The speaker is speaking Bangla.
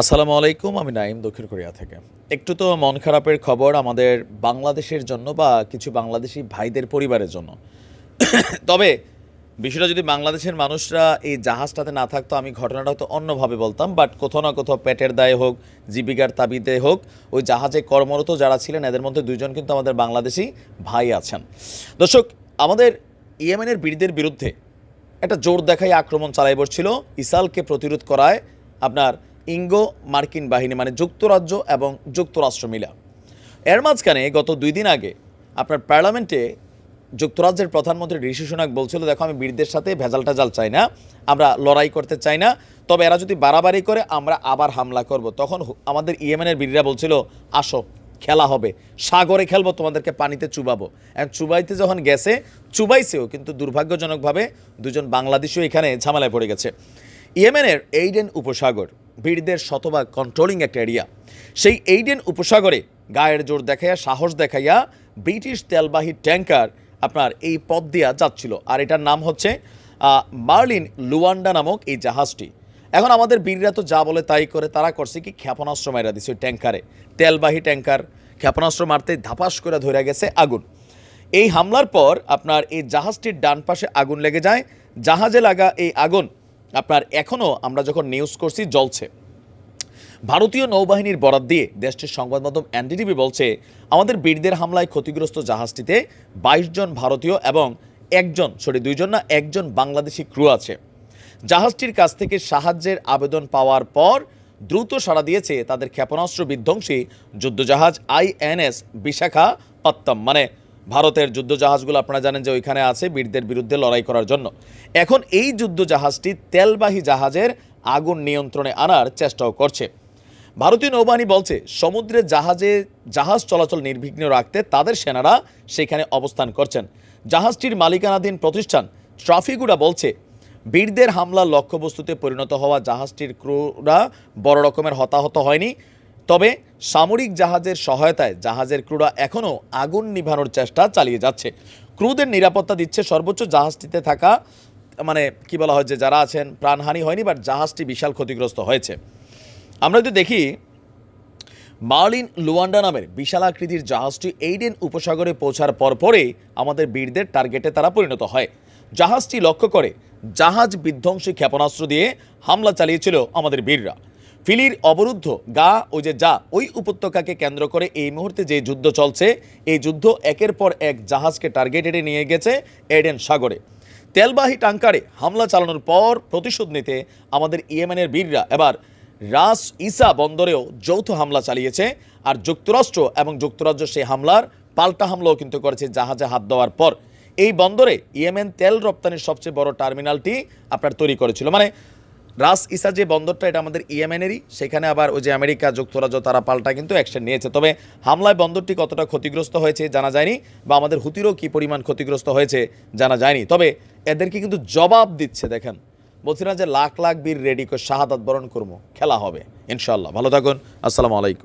আসসালামু আলাইকুম, আমি নাইম দক্ষিণ কোরিয়া থেকে। একটু তো মন খারাপের খবর আমাদের বাংলাদেশের জন্য বা কিছু বাংলাদেশি ভাইদের পরিবারের জন্য। তবে বিষয়টা যদি বাংলাদেশের মানুষরা এই জাহাজটাতে না থাকতো, আমি ঘটনাটা হয়তো অন্যভাবে বলতাম, বাট কোথাও না কোথাও পেটের দায়ে হোক, জীবিকার তাবিতে হোক, ওই জাহাজে কর্মরত যারা ছিলেন, এদের মধ্যে দুইজন কিন্তু আমাদের বাংলাদেশি ভাই আছেন। দর্শক, আমাদের ইয়েমেনের বীরদের বিরুদ্ধে একটা জোর দেখাই আক্রমণ চালাই বসছিল ইসালকে প্রতিরোধ করায় আপনার ইঙ্গো, মার্কিন বাহিনী মানে যুক্তরাজ্য এবং যুক্তরাষ্ট্র মিলা। এর মাঝখানে গত দুই দিন আগে আপনার পার্লামেন্টে যুক্তরাজ্যের প্রধানমন্ত্রী ঋষি সুনাক বলছিল, দেখো, আমি বীরদের সাথে ভেজাল টেজাল চাই না, আমরা লড়াই করতে চাই না, তবে এরা যদি বাড়াবাড়ি করে, আমরা আবার হামলা করব। তখন আমাদের ইয়েমেনের বীররা বলছিল, আসো, খেলা হবে, সাগরে খেলব, তোমাদেরকে পানিতে চুবাবো। এখন চুবাইতে যখন গেছে, চুবাইছেও, কিন্তু দুর্ভাগ্যজনকভাবে দুজন বাংলাদেশিও এখানে ঝামেলায় পড়ে গেছে। ইয়েমেনের এইডেন উপসাগর বীরদের শতভাগ কন্ট্রোলিং একটা এরিয়া সেই এইডেন উপসাগরে গায়ের জোর দেখাইয়া, সাহস দেখাইয়া ব্রিটিশ তেলবাহী ট্যাঙ্কার আপনার এই পথ দিয়া যাচ্ছিল। আর এটার নাম হচ্ছে মার্লিন লুয়ান্ডা নামক এই জাহাজটি। এখন আমাদের বীররা তো যা বলে তাই করে, তারা করছে কি, ক্ষেপণাস্ত্র মাইরা দিছে ওই ট্যাঙ্কারে তেলবাহী ট্যাঙ্কার ক্ষেপণাস্ত্র মারতে ধাপাস করে ধরে গেছে আগুন। এই হামলার পর আপনার এই জাহাজটির ডান পাশে আগুন লেগে যায়। জাহাজে লাগা এই আগুন আপনার এখনও আমরা যখন নিউজ করছি, জ্বলছে। ভারতীয় নৌবাহিনীর বরাত দিয়ে দেশটির সংবাদ মাধ্যম এনডিটিভি বলছে, আমাদের বীরদের হামলায় ক্ষতিগ্রস্ত জাহাজটিতে বাইশ জন ভারতীয় এবং একজন, সরি দুইজন না, একজন বাংলাদেশি ক্রু আছে। জাহাজটির কাছ থেকে সাহায্যের আবেদন পাওয়ার পর দ্রুত সাড়া দিয়েছে তাদের ক্ষেপণাস্ত্র বিধ্বংসী যুদ্ধজাহাজ আইএনএস বিশাখা পত্তম। মানে ভারতের যুদ্ধজাহাজগুলো আপনারা জানেন যে ওইখানে আছে বীরদের বিরুদ্ধে লড়াই করার জন্য। এখন এই যুদ্ধজাহাজটি তেলবাহী জাহাজের আগুন নিয়ন্ত্রণে আনার চেষ্টাও করছে। ভারতীয় নৌবাহিনী বলছে, সমুদ্রে জাহাজে জাহাজ চলাচল নির্বিঘ্ন রাখতে তাদের সেনারা সেখানে অবস্থান করছেন। জাহাজটির মালিকানাধীন প্রতিষ্ঠান ট্রাফিগুড়া বলছে, বীরদের হামলার লক্ষ্যবস্তুতে পরিণত হওয়া জাহাজটির ক্রুরা বড় রকমের হতাহত হয়নি। তবে সামরিক জাহাজের সহায়তায় জাহাজের ক্রুরা এখনও আগুন নিভানোর চেষ্টা চালিয়ে যাচ্ছে। ক্রুদের নিরাপত্তা দিচ্ছে সর্বোচ্চ জাহাজটিতে থাকা মানে কি বলা হয় যে যারা আছেন, প্রাণহানি হয়নি বাট জাহাজটি বিশাল ক্ষতিগ্রস্ত হয়েছে। আমরা যদি দেখি, মার্লিন লুয়ান্ডা নামের বিশাল আকৃতির জাহাজটি এইডেন উপসাগরে পৌঁছার পরপরে আমাদের বীরদের টার্গেটে তারা পরিণত হয়। জাহাজটি লক্ষ্য করে জাহাজ বিধ্বংসী ক্ষেপণাস্ত্র দিয়ে হামলা চালিয়েছিল আমাদের বীররা। ফিলির অবরুদ্ধ, গা ওই যে যা, ওই উপত্যকাকে কেন্দ্র করে এই মুহূর্তে যে যুদ্ধ চলছে, এই যুদ্ধ একের পর এক জাহাজকে টার্গেটেডে নিয়ে গেছে এডেন সাগরে। তেলবাহী টাঙ্কারে হামলা চালানোর পর প্রতিশোধ নিতে আমাদের ইয়েমেনের বীররা এবার রাস ইসা বন্দরেও যৌথ হামলা চালিয়েছে আর যুক্তরাষ্ট্র এবং যুক্তরাজ্য সেই হামলার পাল্টা হামলাও কিন্তু করেছে জাহাজে হাত দেওয়ার পর। এই বন্দরে ইয়েমেন তেল রপ্তানির সবচেয়ে বড় টার্মিনালটি আপনার তৈরি করেছিল। মানে রাস ইসা যে বন্দরটা, এটা আমাদের ইয়েমেনেরই। সেখানে আবার ওই যে আমেরিকা যুক্তরাজ্য, তারা পাল্টা কিন্তু অ্যাকশন নিয়েছে। তবে হামলায় বন্দরটি কতটা ক্ষতিগ্রস্ত হয়েছে জানা যায়নি, বা আমাদের হুতিরও কী পরিমাণ ক্ষতিগ্রস্ত হয়েছে জানা যায়নি। তবে এদেরকে কিন্তু জবাব দিচ্ছে, দেখেন। বলছি না যে লাখ লাখ বীর রেডি করে শাহাদাত বরণ করব। খেলা হবে ইনশাল্লাহ ভালো থাকুন, আসসালামু আলাইকুম।